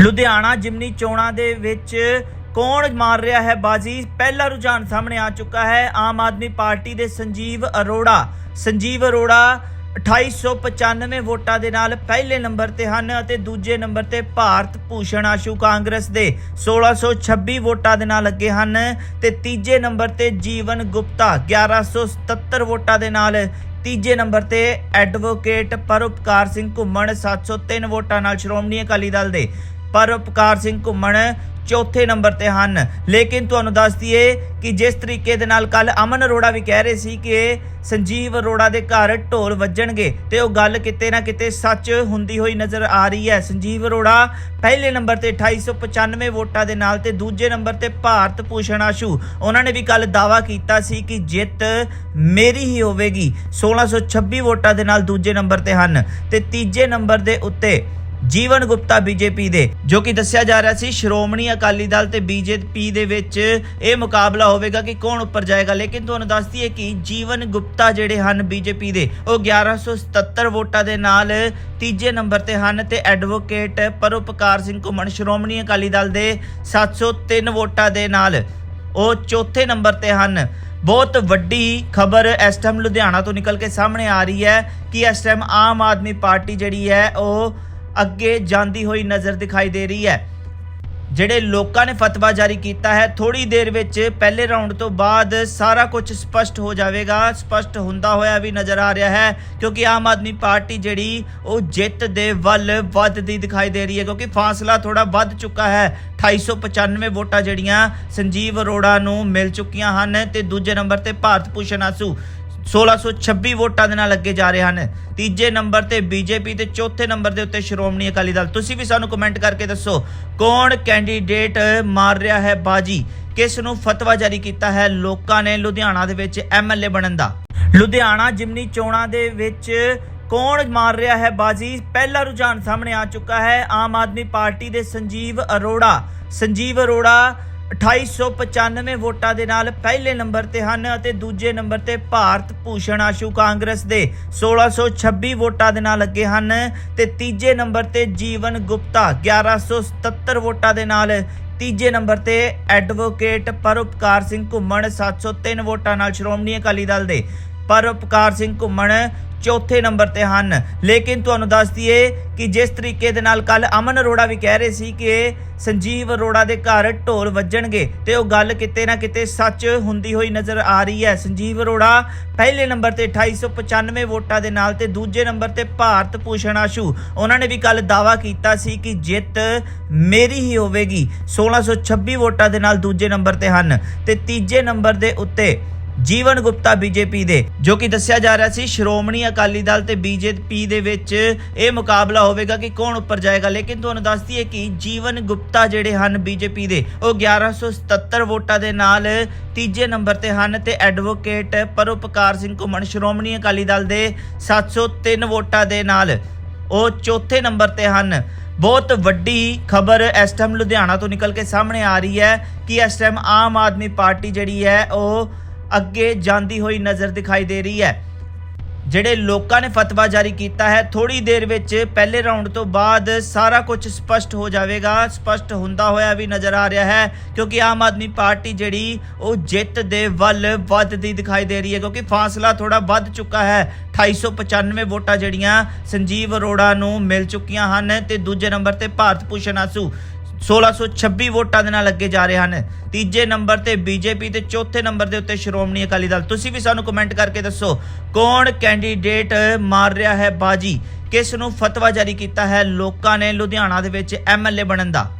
ਲੁਧਿਆਣਾ ਜਿਮਨੀ ਚੋਣਾਂ ਦੇ ਵਿੱਚ ਕੌਣ ਮਾਰ ਰਿਹਾ ਹੈ ਬਾਜੀ? ਪਹਿਲਾ ਰੁਝਾਨ ਸਾਹਮਣੇ ਆ ਚੁੱਕਾ ਹੈ। ਆਮ ਆਦਮੀ ਪਾਰਟੀ ਦੇ ਸੰਜੀਵ ਅਰੋੜਾ। ਸੰਜੀਵ ਅਰੋੜਾ 2895 ਵੋਟਾਂ ਦੇ ਨਾਲ ਪਹਿਲੇ ਨੰਬਰ ਤੇ ਹਨ ਅਤੇ ਦੂਜੇ ਨੰਬਰ ਤੇ ਭਾਰਤ ਭੂਸ਼ਣ ਆਸ਼ੂ ਕਾਂਗਰਸ ਦੇ 1626 ਵੋਟਾਂ ਦੇ ਨਾਲ ਅੱਗੇ ਹਨ ਤੇ ਤੀਜੇ ਨੰਬਰ ਤੇ ਜੀਵਨ ਗੁਪਤਾ 1177 ਵੋਟਾਂ ਦੇ ਨਾਲ ਤੀਜੇ ਨੰਬਰ ਤੇ ਐਡਵੋਕੇਟ ਪਰਉਪਕਾਰ ਸਿੰਘ ਘੁੰਮਣ 703 ਵੋਟਾਂ ਨਾਲ ਸ਼੍ਰੋਮਣੀ ਅਕਾਲੀ ਦਲ ਦੇ ਪਰਉਪਕਾਰ ਸਿੰਘ ਘੁੰਮਣ ਚੌਥੇ ਨੰਬਰ ਤੇ ਹਨ। ਲੇਕਿਨ ਤੁਹਾਨੂੰ ਦੱਸ ਦਈਏ ਕਿ ਜਿਸ ਤਰੀਕੇ ਦੇ ਨਾਲ ਕੱਲ ਅਮਨ ਅਰੋੜਾ ਵੀ ਕਹਿ ਰਹੇ ਸੀ ਕਿ ਸੰਜੀਵ ਅਰੋੜਾ ਦੇ ਘਰ ਢੋਲ ਵੱਜਣਗੇ ਤੇ ਉਹ ਗੱਲ ਕਿਤੇ ਨਾ ਕਿਤੇ ਸੱਚ ਹੁੰਦੀ ਹੋਈ ਨਜ਼ਰ ਆ ਰਹੀ ਹੈ। ਸੰਜੀਵ ਅਰੋੜਾ ਪਹਿਲੇ ਨੰਬਰ ਤੇ 2895 ਵੋਟਾਂ ਦੇ ਨਾਲ ਤੇ ਦੂਜੇ ਨੰਬਰ ਤੇ ਭਾਰਤ ਭੂਸ਼ਣ ਆਸ਼ੂ। ਉਹਨਾਂ ਨੇ ਵੀ ਕੱਲ ਦਾਵਾ ਕੀਤਾ ਸੀ ਕਿ ਜਿੱਤ ਮੇਰੀ ਹੀ ਹੋਵੇਗੀ। 1626 ਵੋਟਾਂ ਦੇ ਨਾਲ ਦੂਜੇ ਨੰਬਰ ਤੇ ਹਨ ਤੇ ਤੀਜੇ ਨੰਬਰ ਦੇ ਉੱਤੇ ਜੀਵਨ ਗੁਪਤਾ ਬੀਜੇਪੀ ਦੇ, ਜੋ ਕਿ ਦੱਸਿਆ ਜਾ ਰਿਹਾ ਸੀ, ਸ਼੍ਰੋਮਣੀ ਅਕਾਲੀ ਦਲ ਤੇ ਬੀਜੇਪੀ ਦੇ ਵਿੱਚ ਇਹ ਮੁਕਾਬਲਾ ਹੋਵੇਗਾ ਕਿ ਕੌਣ ਉੱਪਰ ਜਾਏਗਾ। ਲੇਕਿਨ ਤੁਹਾਨੂੰ ਦੱਸ ਦਈਏ ਕਿ ਜੀਵਨ ਗੁਪਤਾ ਜਿਹੜੇ ਹਨ ਬੀਜੇਪੀ ਦੇ, ਉਹ 1177 ਵੋਟਾਂ ਦੇ ਨਾਲ ਤੀਜੇ ਨੰਬਰ ਤੇ ਹਨ ਤੇ ਐਡਵੋਕੇਟ ਪਰਉਪਕਾਰ ਸਿੰਘ ਘੁੰਮਣ, ਸ਼੍ਰੋਮਣੀ ਅਕਾਲੀ ਦਲ ਦੇ 703 ਵੋਟਾਂ ਦੇ ਨਾਲ ਉਹ ਚੌਥੇ ਨੰਬਰ ਤੇ ਹਨ। ਬਹੁਤ ਵੱਡੀ ਖਬਰ ਇਸ ਟਾਈਮ ਲੁਧਿਆਣਾ ਤੋਂ ਨਿਕਲ ਕੇ ਸਾਹਮਣੇ ਆ ਰਹੀ ਹੈ ਕਿ ਇਸ ਟਾਈਮ ਆਮ ਆਦਮੀ ਪਾਰਟੀ ਜਿਹੜੀ ਹੈ, ਉਹ ਅੱਗੇ ਜਾਂਦੀ ਹੋਈ ਨਜ਼ਰ ਦਿਖਾਈ ਦੇ ਰਹੀ ਹੈ। ਜਿਹੜੇ ਲੋਕਾਂ ਨੇ ਫਤਵਾ ਜਾਰੀ ਕੀਤਾ ਹੈ ਥੋੜੀ ਦੇਰ ਵਿੱਚ ਪਹਿਲੇ ਰਾਉਂਡ ਤੋਂ ਬਾਅਦ ਸਾਰਾ ਕੁਝ ਸਪਸ਼ਟ ਹੋ ਜਾਵੇਗਾ। ਸਪਸ਼ਟ ਹੁੰਦਾ ਹੋਇਆ ਵੀ ਨਜ਼ਰ ਆ ਰਿਹਾ ਹੈ, ਕਿਉਂਕਿ ਆਮ ਆਦਮੀ ਪਾਰਟੀ ਜਿਹੜੀ, ਉਹ ਜਿੱਤ ਦੇ ਵੱਲ ਵੱਧਦੀ ਦਿਖਾਈ ਦੇ ਰਹੀ ਹੈ, ਕਿਉਂਕਿ ਫਾਸਲਾ ਥੋੜਾ ਵੱਧ ਚੁੱਕਾ ਹੈ। 2895 ਵੋਟਾਂ ਜਿਹੜੀਆਂ ਸੰਜੀਵ ਅਰੋੜਾ ਨੂੰ ਮਿਲ ਚੁੱਕੀਆਂ ਹਨ ਤੇ ਦੂਜੇ ਨੰਬਰ ਤੇ ਭਾਰਤ ਭੂਸ਼ਣ ਆਸੂ। 1626 ਵੋਟਾਂ ਦੇ ਨਾਲ ਅੱਗੇ ਜਾ ਰਹੇ ਹਨ। ਤੀਜੇ ਨੰਬਰ ਤੇ ਬੀਜੇਪੀ ਤੇ ਚੌਥੇ ਨੰਬਰ ਦੇ ਉੱਤੇ ਸ਼੍ਰੋਮਣੀ ਅਕਾਲੀ ਦਲ। ਤੁਸੀਂ ਵੀ ਸਾਨੂੰ ਕਮੈਂਟ ਕਰਕੇ ਦੱਸੋ, ਕੌਣ ਕੈਂਡੀਡੇਟ ਮਾਰ ਰਿਹਾ ਹੈ ਬਾਜੀ? ਕਿਸ ਨੂੰ ਫਤਵਾ ਜਾਰੀ ਕੀਤਾ ਹੈ? ਲੋਕਾਂ ਨੇ ਲੁਧਿਆਣਾ ਦੇ ਵਿੱਚ ਐਮਐਲਏ ਬਣਨ ਦਾ। ਲੁਧਿਆਣਾ ਜਿਮਨੀ ਚੋਣਾਂ ਦੇ ਵਿੱਚ ਕੌਣ ਮਾਰ ਰਿਹਾ ਹੈ ਬਾਜੀ? ਪਹਿਲਾ ਰੁਝਾਨ ਸਾਹਮਣੇ ਆ ਚੁੱਕਾ ਹੈ। ਆਮ ਆਦਮੀ ਪਾਰਟੀ ਦੇ ਸੰਜੀਵ ਅਰੋੜਾ। ਸੰਜੀਵ ਅਰੋੜਾ 2895 ਵੋਟਾਂ ਦੇ ਨਾਲ ਪਹਿਲੇ ਨੰਬਰ ਤੇ ਹਨ ਅਤੇ ਦੂਜੇ ਨੰਬਰ ਤੇ ਭਾਰਤ ਭੂਸ਼ਣ ਆਸ਼ੂ ਕਾਂਗਰਸ ਦੇ। 1626 ਵੋਟਾਂ ਦੇ ਨਾਲ ਲੱਗੇ ਹਨ ਤੇ ਤੀਜੇ ਨੰਬਰ ਤੇ ਜੀਵਨ ਗੁਪਤਾ 1177 ਵੋਟਾਂ ਦੇ ਨਾਲ। ਤੀਜੇ ਨੰਬਰ ਤੇ ਐਡਵੋਕੇਟ ਪਰਉਪਕਾਰ ਸਿੰਘ ਘੁੰਮਣ 703 ਵੋਟਾਂ ਨਾਲ ਸ਼੍ਰੋਮਣੀ ਅਕਾਲੀ ਦਲ ਦੇ। ਪਰ ਉਪਕਾਰ ਸਿੰਘ ਘੁੰਮਣ ਚੌਥੇ ਨੰਬਰ ਤੇ ਹਨ। ਲੇਕਿਨ ਤੁਹਾਨੂੰ ਦੱਸ ਦਈਏ ਕਿ ਜਿਸ ਤਰੀਕੇ ਦੇ ਨਾਲ ਕੱਲ ਅਮਨ ਅਰੋੜਾ ਵੀ ਕਹਿ ਰਹੇ ਸੀ ਕਿ ਸੰਜੀਵ ਅਰੋੜਾ ਦੇ ਘਰ ਢੋਲ ਵੱਜਣਗੇ ਤੇ ਉਹ ਗੱਲ ਕਿਤੇ ਨਾ ਕਿਤੇ ਸੱਚ ਹੁੰਦੀ ਹੋਈ ਨਜ਼ਰ ਆ ਰਹੀ ਹੈ। ਸੰਜੀਵ ਅਰੋੜਾ ਪਹਿਲੇ ਨੰਬਰ ਤੇ 2895 ਵੋਟਾਂ ਦੇ ਨਾਲ ਤੇ ਦੂਜੇ ਨੰਬਰ ਤੇ ਭਾਰਤ ਭੂਸ਼ਣ ਆਸ਼ੂ। ਉਹਨਾਂ ਨੇ ਵੀ ਕੱਲ ਦਾਵਾ ਕੀਤਾ ਸੀ ਕਿ ਜਿੱਤ ਮੇਰੀ ਹੀ ਹੋਵੇਗੀ। 1626 ਵੋਟਾਂ ਦੇ ਨਾਲ ਦੂਜੇ ਨੰਬਰ ਤੇ ਹਨ ਤੇ ਤੀਜੇ ਨੰਬਰ ਦੇ ਉੱਤੇ ਜੀਵਨ ਗੁਪਤਾ ਬੀਜੇਪੀ ਦੇ, ਜੋ ਕਿ ਦੱਸਿਆ ਜਾ ਰਿਹਾ ਸੀ, ਸ਼੍ਰੋਮਣੀ ਅਕਾਲੀ ਦਲ ਤੇ ਬੀਜੇਪੀ ਦੇ ਵਿੱਚ ਇਹ ਮੁਕਾਬਲਾ ਹੋਵੇਗਾ ਕਿ ਕੌਣ ਉੱਪਰ ਜਾਏਗਾ। ਲੇਕਿਨ ਤੁਹਾਨੂੰ ਦੱਸ ਦਈਏ ਕਿ ਜੀਵਨ ਗੁਪਤਾ ਜਿਹੜੇ ਹਨ ਬੀਜੇਪੀ ਦੇ, ਉਹ 1177 ਵੋਟਾਂ ਦੇ ਨਾਲ ਤੀਜੇ ਨੰਬਰ ਤੇ ਹਨ ਤੇ ਐਡਵੋਕੇਟ ਪਰਉਪਕਾਰ ਸਿੰਘ ਘੁੰਮਣ, ਸ਼੍ਰੋਮਣੀ ਅਕਾਲੀ ਦਲ ਦੇ 703 ਵੋਟਾਂ ਦੇ ਨਾਲ ਉਹ ਚੌਥੇ ਨੰਬਰ ਤੇ ਹਨ। ਬਹੁਤ ਵੱਡੀ ਖਬਰ ਇਸ ਟਾਈਮ ਲੁਧਿਆਣਾ ਤੋਂ ਨਿਕਲ ਕੇ ਸਾਹਮਣੇ ਆ ਰਹੀ ਹੈ ਕਿ ਇਸ ਟਾਈਮ ਆਮ ਆਦਮੀ ਪਾਰਟੀ ਜਿਹੜੀ ਹੈ, ਉਹ ਅੱਗੇ ਜਾਂਦੀ ਹੋਈ ਨਜ਼ਰ ਦਿਖਾਈ ਦੇ ਰਹੀ ਹੈ। ਜਿਹੜੇ ਲੋਕਾਂ ਨੇ ਫਤਵਾ ਜਾਰੀ ਕੀਤਾ ਹੈ ਥੋੜੀ ਦੇਰ ਵਿੱਚ ਪਹਿਲੇ ਰਾਉਂਡ ਤੋਂ ਬਾਅਦ ਸਾਰਾ ਕੁਝ ਸਪਸ਼ਟ ਹੋ ਜਾਵੇਗਾ। ਸਪਸ਼ਟ ਹੁੰਦਾ ਹੋਇਆ ਵੀ ਨਜ਼ਰ ਆ ਰਿਹਾ ਹੈ, ਕਿਉਂਕਿ ਆਮ ਆਦਮੀ ਪਾਰਟੀ ਜਿਹੜੀ, ਉਹ ਜਿੱਤ ਦੇ ਵੱਲ ਵੱਧਦੀ ਦਿਖਾਈ ਦੇ ਰਹੀ ਹੈ, ਕਿਉਂਕਿ ਫਾਸਲਾ ਥੋੜਾ ਵੱਧ ਚੁੱਕਾ ਹੈ। 2895 ਵੋਟਾਂ ਜਿਹੜੀਆਂ ਸੰਜੀਵ ਅਰੋੜਾ ਨੂੰ ਮਿਲ ਚੁੱਕੀਆਂ ਹਨ ਤੇ ਦੂਜੇ ਨੰਬਰ ਤੇ ਭਾਰਤ ਭੂਸ਼ਣ ਆਸੂ। 1626 ਵੋਟਾਂ ਦੇ ਨਾਲ ਅੱਗੇ ਜਾ ਰਹੇ ਹਨ। ਤੀਜੇ ਨੰਬਰ ਤੇ ਬੀਜੇਪੀ ਤੇ ਚੌਥੇ ਨੰਬਰ ਦੇ ਉੱਤੇ ਸ਼੍ਰੋਮਣੀ ਅਕਾਲੀ ਦਲ। ਤੁਸੀਂ ਵੀ ਸਾਨੂੰ ਕਮੈਂਟ ਕਰਕੇ ਦੱਸੋ, ਕੌਣ ਕੈਂਡੀਡੇਟ ਮਾਰ ਰਿਹਾ ਹੈ ਬਾਜੀ? ਕਿਸ ਨੂੰ ਫਤਵਾ ਜਾਰੀ ਕੀਤਾ ਹੈ ਲੋਕਾਂ ਨੇ ਲੁਧਿਆਣਾ ਦੇ ਵਿੱਚ ਐਮਐਲਏ ਬਣਨ ਦਾ?